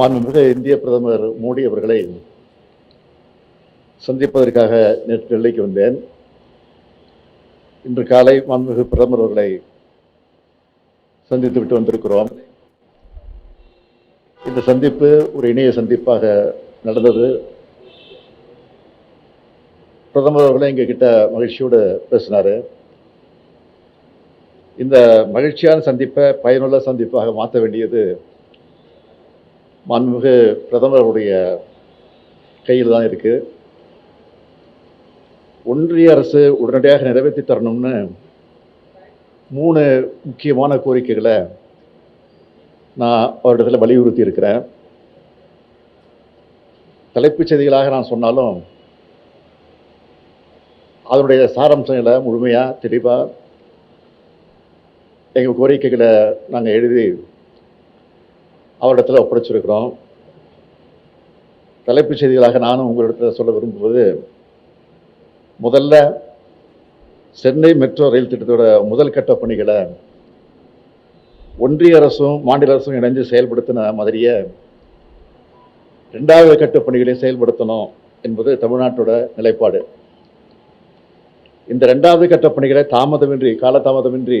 மாண்புமிகு இந்திய பிரதமர் மோடி அவர்களை சந்திப்பதற்காக நேற்று டெல்லிக்கு வந்தேன். இன்று காலை மாண்புமிகு பிரதமர் அவர்களை சந்தித்து விட்டு வந்திருக்கிறோம். இந்த சந்திப்பு ஒரு இணைய சந்திப்பாக நடந்தது. பிரதமர் அவர்களே எங்கள் கிட்ட மகிழ்ச்சியோடு பேசினார். இந்த மகிழ்ச்சியான சந்திப்பை பயனுள்ள சந்திப்பாக மாற்ற வேண்டியது மாண்புமிகு பிரதமருடைய கையில் தான் இருக்குது ஒன்றிய அரசு உடனடியாக நிறைவேற்றி தரணும்னு மூணு முக்கியமான கோரிக்கைகளை நான் அவரிடத்தில் வலியுறுத்தி இருக்கிறேன். தலைப்புச் செய்திகளாக நான் சொன்னாலும் அதனுடைய சாராம்சங்களை முழுமையாக தெளிவாக எங்கள் கோரிக்கைகளை நாங்கள் எழுதி அவரிடத்தில் ஒப்படைச்சிருக்கிறோம். தலைப்புச் செய்திகளாக நானும் உங்களிடத்தில் சொல்ல விரும்புவது முதல்ல சென்னை மெட்ரோ ரயில் திட்டத்தோட முதல் கட்ட பணிகளை ஒன்றிய அரசும் மாநில அரசும் இணைந்து செயல்படுத்தின மாதிரியே ரெண்டாவது கட்ட பணிகளை செயல்படுத்தணும் என்பது தமிழ்நாட்டோட நிலைப்பாடு. இந்த ரெண்டாவது கட்ட பணிகளை தாமதமின்றி காலதாமதமின்றி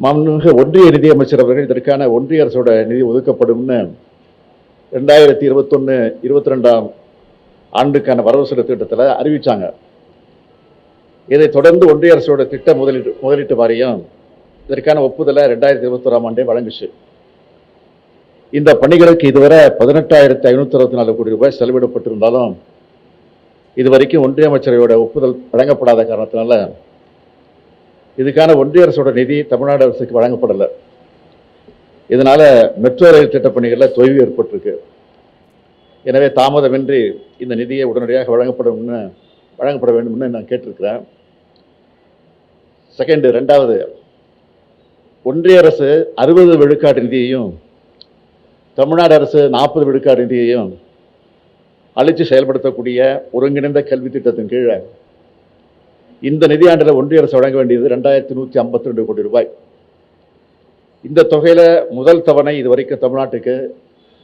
மாண்புமிகு ஒன்றிய நிதி அமைச்சர் அவர்கள் இதற்கான ஒன்றிய அரசோட நிதி ஒதுக்கப்படும்னு ரெண்டாயிரத்தி இருபத்தொன்று இருபத்தி ரெண்டாம் ஆண்டுக்கான வரவு செலவு திட்டத்தில் அறிவித்தாங்க இதைத் தொடர்ந்து ஒன்றிய அரசோட திட்ட முதலீட்டு முதலீட்டு வாரியம் இதற்கான ஒப்புதலை ரெண்டாயிரத்தி இருபத்தோராம் ஆண்டே வழங்குச்சு. இந்த பணிகளுக்கு இதுவரை பதினெட்டாயிரத்தி ஐநூற்றி அறுபத்தி நாலு கோடி ரூபாய் செலவிடப்பட்டிருந்தாலும் இதுவரைக்கும் ஒன்றிய அமைச்சரையோட ஒப்புதல் வழங்கப்படாத காரணத்தினால இதுக்கான ஒன்றிய அரசோட நிதி தமிழ்நாடு அரசுக்கு வழங்கப்படலை. இதனால் மெட்ரோ ரயில் திட்ட பணிகளில் தொய்வு ஏற்பட்டிருக்கு. எனவே தாமதமின்றி இந்த நிதியை உடனடியாக வழங்கப்படும்னு வழங்கப்பட வேண்டும்னு நான் கேட்டிருக்கிறேன். செகண்டு ரெண்டாவது ஒன்றிய அரசு அறுபது விழுக்காடு நிதியையும் தமிழ்நாடு அரசு நாற்பது விழுக்காடு நிதியையும் அழித்து செயல்படுத்தக்கூடிய ஒருங்கிணைந்த கல்வி திட்டத்தின் கீழே இந்த நிதியாண்டில் ஒன்றிய அரசு வழங்க வேண்டியது ரெண்டாயிரத்தி நூற்றி ஐம்பத்தி ரெண்டு கோடி ரூபாய். இந்த தொகையில் முதல் தவணை இதுவரைக்கும் தமிழ்நாட்டுக்கு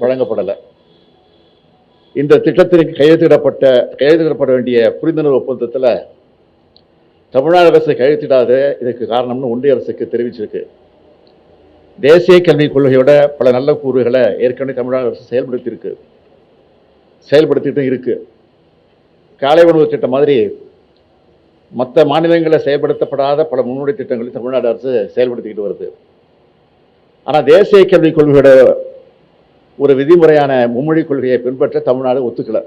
வழங்கப்படலை. இந்த திட்டத்திற்கு கையெழுத்திடப்பட்ட கையெழுத்திடப்பட வேண்டிய புரிந்துணர்வு ஒப்பந்தத்தில் தமிழ்நாடு அரசு கையெழுத்திடாத இதுக்கு காரணம்னு ஒன்றிய அரசுக்கு தெரிவிச்சிருக்கு. தேசிய கல்விக் கொள்கையோட பல நல்ல கூறுகளை ஏற்கனவே தமிழ்நாடு அரசு செயல்படுத்தியிருக்கு. செயல்படுத்திட்டும் இருக்குது காலை உணவு திட்டம் மாதிரி மற்ற மாநிலங்களில் செயல்படுத்தப்படாத பல முன்னோடி திட்டங்களை தமிழ்நாடு அரசு செயல்படுத்திக்கிட்டு வருது. ஆனால் தேசிய கல்விக் கொள்கையோட ஒரு விதிமுறையான மும்மொழி கொள்கையை பின்பற்ற தமிழ்நாடு ஒத்துக்கல.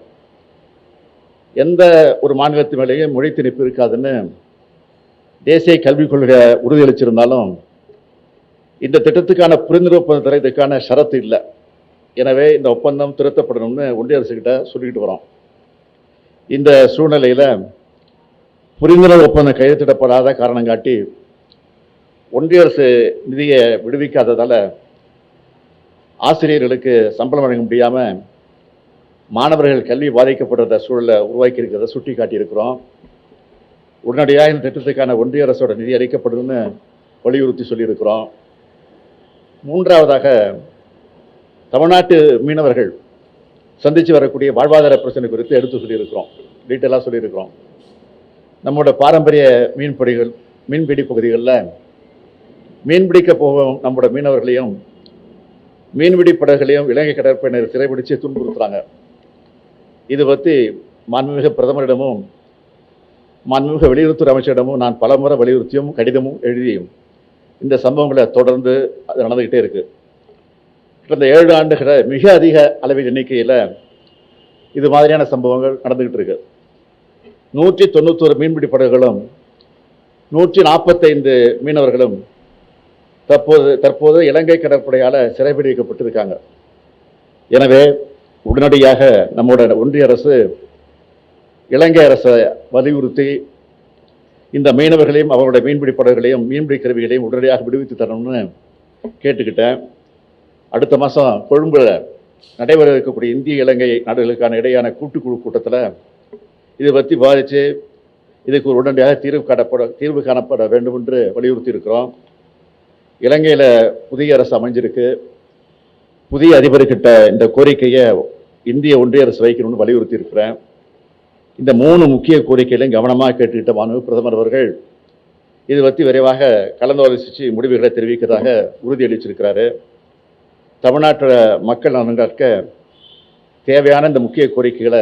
எந்த ஒரு மாநிலத்து மேலேயும் மொழி திணிப்பு இருக்காதுன்னு தேசிய கல்விக் கொள்கை உறுதியளிச்சிருந்தாலும் இந்த திட்டத்துக்கான புரிந்துணர்வு ஒப்பந்தத்தில் இதுக்கான ஷரத்து இல்லை. எனவே இந்த ஒப்பந்தம் திருத்தப்படணும்னு ஒன்றிய அரசுக்கிட்ட சொல்லிக்கிட்டு வரோம். இந்த சூழ்நிலையில் புரிந்துணர்வு ஒப்பந்தம் கையெழுத்திடப்படாத காரணம் காட்டி ஒன்றிய அரசு நிதியை விடுவிக்காததால் ஆசிரியர்களுக்கு சம்பளம் வழங்க முடியாமல் மாணவர்கள் கல்வி பாதிக்கப்படுற சூழலை உருவாக்கி இருக்கிறத சுட்டி காட்டியிருக்கிறோம் உடனடியாக இந்த திட்டத்துக்கான ஒன்றிய அரசோட நிதி அளிக்கப்படும்னு வலியுறுத்தி சொல்லியிருக்கிறோம். மூன்றாவதாக தமிழ்நாட்டு மீனவர்கள் சந்தித்து வரக்கூடிய வாழ்வாதார பிரச்சனை குறித்து எடுத்து சொல்லியிருக்கிறோம். டீட்டெயிலாக சொல்லியிருக்கிறோம். நம்மளோட பாரம்பரிய மீன்பிடிகள் மீன்பிடி பகுதிகளில் மீன்பிடிக்க போகும் நம்மளோட மீனவர்களையும் மீன்பிடி படகுகளையும் இலங்கை கடற்படையினர் சிறைபிடித்து துன்புறுத்துகிறாங்க இது பற்றி மாண்புமிகு பிரதமரிடமும் மாண்புமிகு வெளியுறவுத்துறை அமைச்சரிடமும் நான் பலமுறை வலியுறுத்தியும் கடிதமும் எழுதியும் இந்த சம்பவங்களை தொடர்ந்து அது நடந்துக்கிட்டே இருக்குது கடந்த ஏழு ஆண்டுகளை மிக அதிக அளவில் எண்ணிக்கையில் இது மாதிரியான சம்பவங்கள் நடந்துக்கிட்டு இருக்குது நூற்றி தொண்ணூத்தொரு மீன்பிடி படகுகளும் நூற்றி நாற்பத்தைந்து மீனவர்களும் தற்போது தற்போது இலங்கை கடற்படையால் சிறைபிடிக்கப்பட்டிருக்காங்க. எனவே உடனடியாக நம்மோட ஒன்றிய அரசு இலங்கை அரசை வலியுறுத்தி இந்த மீனவர்களையும் அவருடைய மீன்பிடி படகுகளையும் மீன்பிடி கருவிகளையும் உடனடியாக விடுவித்து தரணும்னு கேட்டுக்கிட்டேன். அடுத்த மாதம் கொழும்புல நடைபெற இருக்கக்கூடிய இந்திய இலங்கை நாடுகளுக்கான இடையான கூட்டுக்குழு கூட்டத்தில் இதை பற்றி பாதித்து இதுக்கு ஒரு உடனடியாக தீர்வு காணப்பட தீர்வு காணப்பட வேண்டும் என்று வலியுறுத்தி இருக்கிறோம் இலங்கையில் புதிய அரசு அமைஞ்சிருக்கு. புதிய அதிபர்கிட்ட இந்த கோரிக்கையை இந்திய ஒன்றிய அரசு வைக்கணும்னு வலியுறுத்தி இருக்கிறேன் இந்த மூணு முக்கிய கோரிக்கைகளையும் கவனமாக கேட்டுக்கிட்ட மாண்பு பிரதமர் அவர்கள் இது பற்றி விரைவாக கலந்தாலோசித்து முடிவுகளை தெரிவிக்கிறதாக உறுதியளிச்சிருக்கிறாரு தமிழ்நாட்டில் மக்கள் நலன்காக்க தேவையான இந்த முக்கிய கோரிக்கைகளை